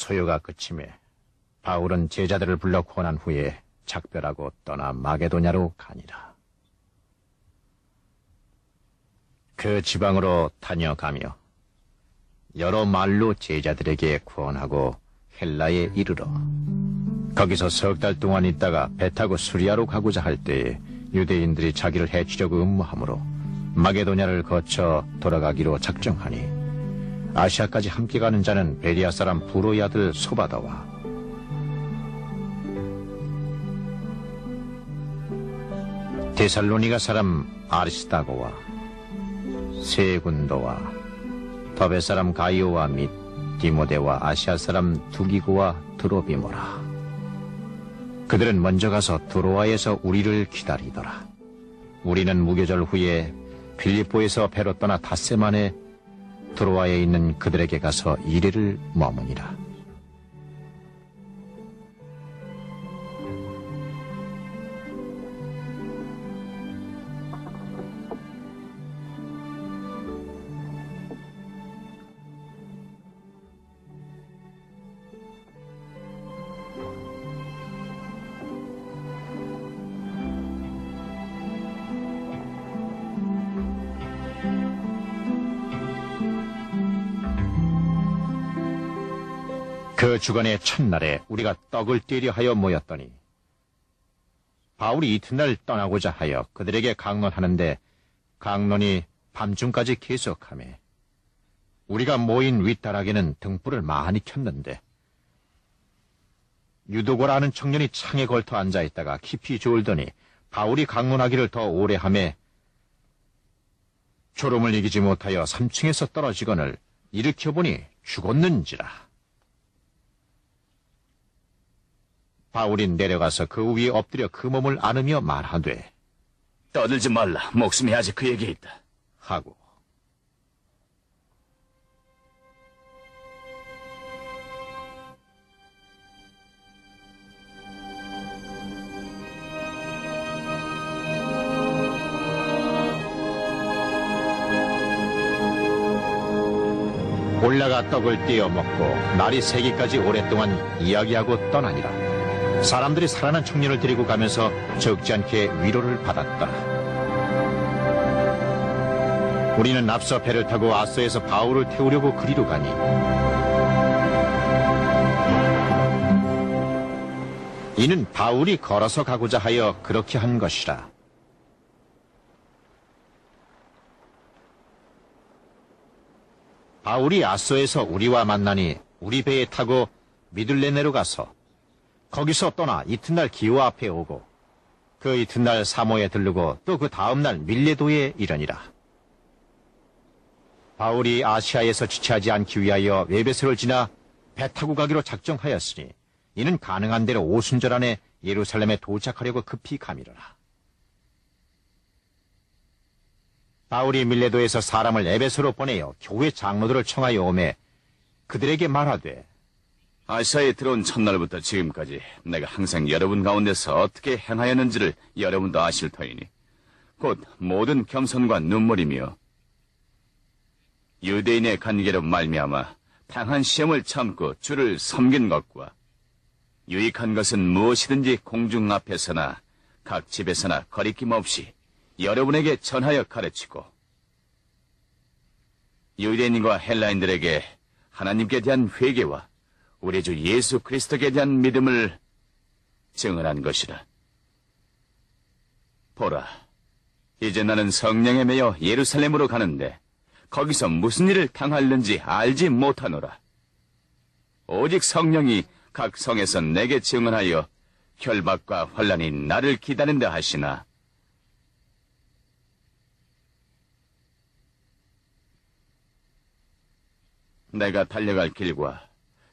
소요가 그침에 바울은 제자들을 불러 권한 후에 작별하고 떠나 마게도냐로 가니라. 그 지방으로 다녀가며 여러 말로 제자들에게 구원하고 헬라에 이르러 거기서 석 달 동안 있다가 배 타고 수리아로 가고자 할 때에 유대인들이 자기를 해치려고 음모하므로 마게도냐를 거쳐 돌아가기로 작정하니 아시아까지 함께 가는 자는 베리아 사람 부로의 아들 소바다와 데살로니가 사람 아리스타고와 세군도와 더베 사람 가이오와 및 디모데와 아시아 사람 두기고와 드로비모라. 그들은 먼저 가서 드로아에서 우리를 기다리더라. 우리는 무교절 후에 필리포에서 배로 떠나 닷새 만에 드로아에 있는 그들에게 가서 이래를 머무니라. 그 주간의 첫날에 우리가 떡을 떼려 하여 모였더니 바울이 이튿날 떠나고자 하여 그들에게 강론하는데 강론이 밤중까지 계속하며 우리가 모인 윗다락에는 등불을 많이 켰는데 유도고라는 청년이 창에 걸터 앉아 있다가 깊이 졸더니 바울이 강론하기를 더 오래 하며 졸음을 이기지 못하여 3층에서 떨어지거늘 일으켜보니 죽었는지라. 바울이 내려가서 그 위에 엎드려 그 몸을 안으며 말하되 떠들지 말라. 목숨이 아직 그에게 있다. 하고 올라가 떡을 떼어 먹고 날이 새기까지 오랫동안 이야기하고 떠나니라. 사람들이 살아난 청년을 데리고 가면서 적지 않게 위로를 받았더라. 우리는 앞서 배를 타고 아서에서 바울을 태우려고 그리로 가니 이는 바울이 걸어서 가고자 하여 그렇게 한 것이라. 바울이 아소에서 우리와 만나니 우리 배에 타고 미들레네로 가서 거기서 떠나 이튿날 기호 앞에 오고 그 이튿날 사모에 들르고 또 그 다음날 밀레도에 이르니라. 바울이 아시아에서 지체하지 않기 위하여 외베스를 지나 배 타고 가기로 작정하였으니 이는 가능한 대로 오순절 안에 예루살렘에 도착하려고 급히 가미르라. 바울이 밀레도에서 사람을 에베소로 보내어 교회 장로들을 청하여 오매 그들에게 말하되 아시아에 들어온 첫날부터 지금까지 내가 항상 여러분 가운데서 어떻게 행하였는지를 여러분도 아실 터이니 곧 모든 겸손과 눈물이며 유대인의 관계로 말미암아 당한 시험을 참고 주를 섬긴 것과 유익한 것은 무엇이든지 공중 앞에서나 각 집에서나 거리낌 없이 여러분에게 전하여 가르치고 유대인과 헬라인들에게 하나님께 대한 회개와 우리 주 예수 그리스도에 대한 믿음을 증언한 것이라. 보라, 이제 나는 성령에 매여 예루살렘으로 가는데 거기서 무슨 일을 당할는지 알지 못하노라. 오직 성령이 각 성에서 내게 증언하여 결박과 환란이 나를 기다린다 하시나 내가 달려갈 길과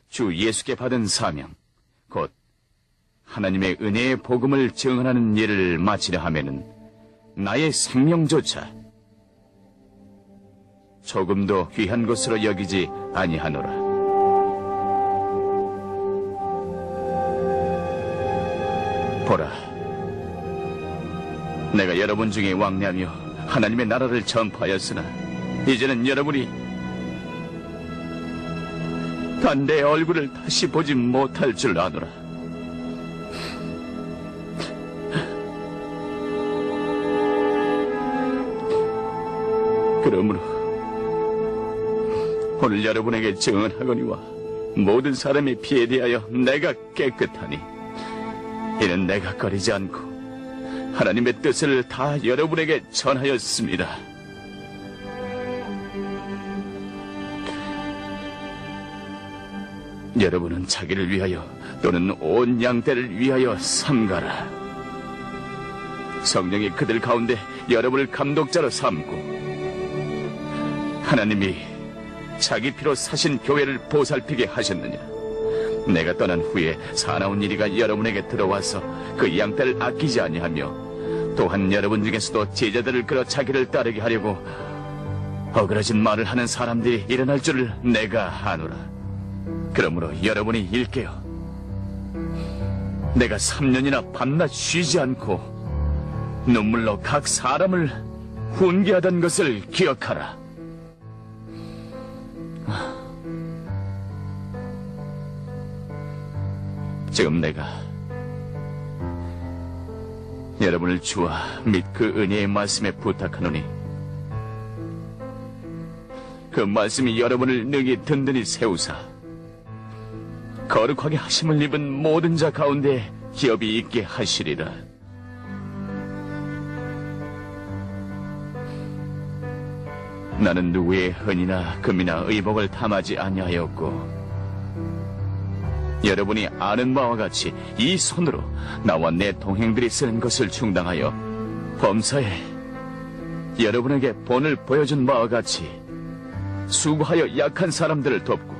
주 예수께 받은 사명, 곧 하나님의 은혜의 복음을 증언하는 일을 마치려 하면은 나의 생명조차 조금도 귀한 것으로 여기지 아니하노라. 보라, 내가 여러분 중에 왕래하며 하나님의 나라를 전파하였으나 이제는 여러분이 단 내 얼굴을 다시 보지 못할 줄 아노라. 그러므로 오늘 여러분에게 증언하거니와 모든 사람의 피에 대하여 내가 깨끗하니 이는 내가 꺼리지 않고 하나님의 뜻을 다 여러분에게 전하였습니다. 여러분은 자기를 위하여 또는 온 양떼를 위하여 삼가라. 성령이 그들 가운데 여러분을 감독자로 삼고 하나님이 자기 피로 사신 교회를 보살피게 하셨느냐? 내가 떠난 후에 사나운 이리가 여러분에게 들어와서 그 양떼를 아끼지 아니하며 또한 여러분 중에서도 제자들을 끌어 자기를 따르게 하려고 어그러진 말을 하는 사람들이 일어날 줄을 내가 아노라. 그러므로 여러분이 일게요. 내가 3년이나 밤낮 쉬지 않고 눈물로 각 사람을 훈계하던 것을 기억하라. 지금 내가 여러분을 주와 및 그 은혜의 말씀에 부탁하노니 그 말씀이 여러분을 능히 든든히 세우사 거룩하게 하심을 입은 모든 자 가운데 기업이 있게 하시리라. 나는 누구의 은이나 금이나 의복을 탐하지 아니하였고 여러분이 아는 바와 같이 이 손으로 나와 내 동행들이 쓰는 것을 충당하여 범사에 여러분에게 본을 보여준 바와 같이 수고하여 약한 사람들을 돕고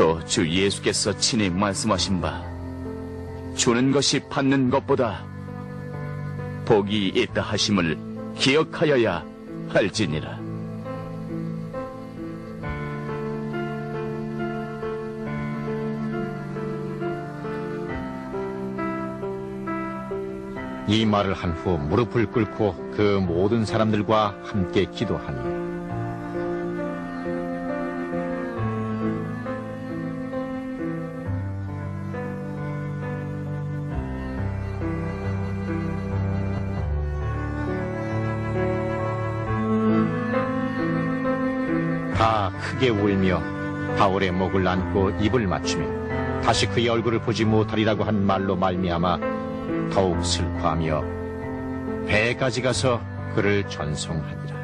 또 주 예수께서 친히 말씀하신 바 주는 것이 받는 것보다 복이 있다 하심을 기억하여야 할지니라. 이 말을 한 후 무릎을 꿇고 그 모든 사람들과 함께 기도하니 크게 울며 바울의 목을 안고 입을 맞추며 다시 그의 얼굴을 보지 못하리라고 한 말로 말미암아 더욱 슬퍼하며 배까지 가서 그를 전송하니라.